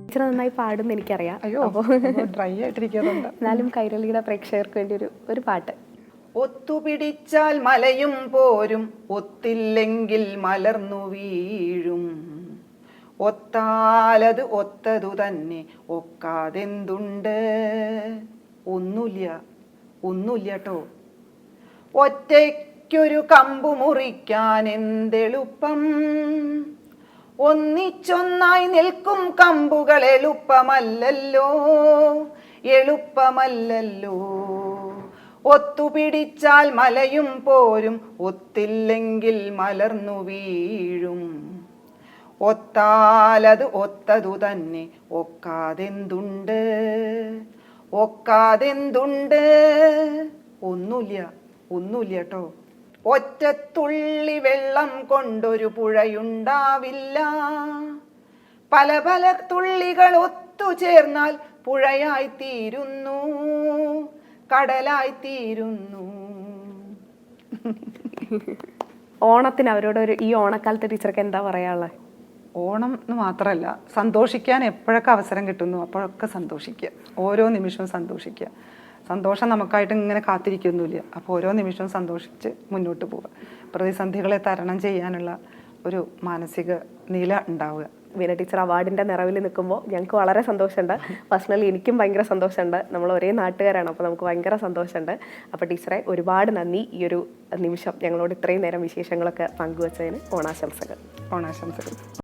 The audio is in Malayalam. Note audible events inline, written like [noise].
ടീച്ചർ നന്നായി പാടും എനിക്കറിയാം. അയ്യോ ഡ്രൈ ആയിട്ടിരിക്കുന്നുണ്ട്. [laughs] എന്നാലും കൈരളിയുടെ പ്രേക്ഷകർക്ക് വേണ്ടി ഒരു ഒരു പാട്ട്. ഒത്തുപിടിച്ചാൽ മലയും പോരും ഒത്തില്ലെങ്കിൽ മലർന്നു വീഴും. ഒത്താലത് ഒത്തതു തന്നെ ഒക്കാതെന്തുണ്ട്? ഒന്നുമില്ല ഒന്നുമില്ല കേട്ടോ ഒറ്റയ്ക്കൊരു കമ്പു മുറിക്കാൻ എന്തെളുപ്പം? ഒന്നിച്ചൊന്നായി നിൽക്കും കമ്പുകൾ എളുപ്പമല്ലല്ലോ. എളുപ്പമല്ലല്ലോ. ഒത്തുപിടിച്ചാൽ മലയും പോരും ഒത്തില്ലെങ്കിൽ മലർന്നു വീഴും. ഒത്താലത് ഒത്തതു തന്നെ ഒക്കാതെന്തുണ്ട്? ഒക്കാതെന്തുണ്ട്? ഒന്നുമില്ല ഒന്നുമില്ല കേട്ടോ. ഒറ്റത്തുള്ളി വെള്ളം കൊണ്ടൊരു പുഴയുണ്ടാവില്ല. പല പല തുള്ളികൾ ഒത്തുചേർന്നാൽ പുഴയായി തീരുന്നു കടലായി തീരുന്നു. ഓണത്തിന് അവരോട് ഒരു ഈ ഓണക്കാലത്ത് ടീച്ചർക്ക് എന്താ പറയാനുള്ളത് ഓണം എന്ന് മാത്രമല്ല സന്തോഷിക്കാൻ എപ്പോഴൊക്കെ അവസരം കിട്ടുന്നു അപ്പോഴൊക്കെ സന്തോഷിക്കുക. ഓരോ നിമിഷവും സന്തോഷിക്കുക. സന്തോഷം നമുക്കായിട്ട് ഇങ്ങനെ കാത്തിരിക്കുന്നില്ല അപ്പോൾ ഓരോ നിമിഷവും സന്തോഷിച്ച് മുന്നോട്ട് പോവുക. പ്രതിസന്ധികളെ തരണം ചെയ്യാനുള്ള ഒരു മാനസിക നില ഉണ്ടാവുക. വീണ ടീച്ചർ അവാർഡിന്റെ നിറവിൽ നിൽക്കുമ്പോൾ ഞങ്ങൾക്ക് വളരെ സന്തോഷമുണ്ട്. പേഴ്സണലി എനിക്കും ഭയങ്കര സന്തോഷമുണ്ട്. നമ്മൾ ഒരേ നാട്ടുകാരാണ് അപ്പോൾ നമുക്ക് ഭയങ്കര സന്തോഷമുണ്ട്. അപ്പോൾ ടീച്ചറെ ഒരുപാട് നന്ദി ഈ ഒരു നിമിഷം ഞങ്ങളോട് ഇത്രയും നേരം വിശേഷങ്ങളൊക്കെ പങ്കുവച്ചതിന് ഓണാശംസകൾ. ഓണാശംസകൾ.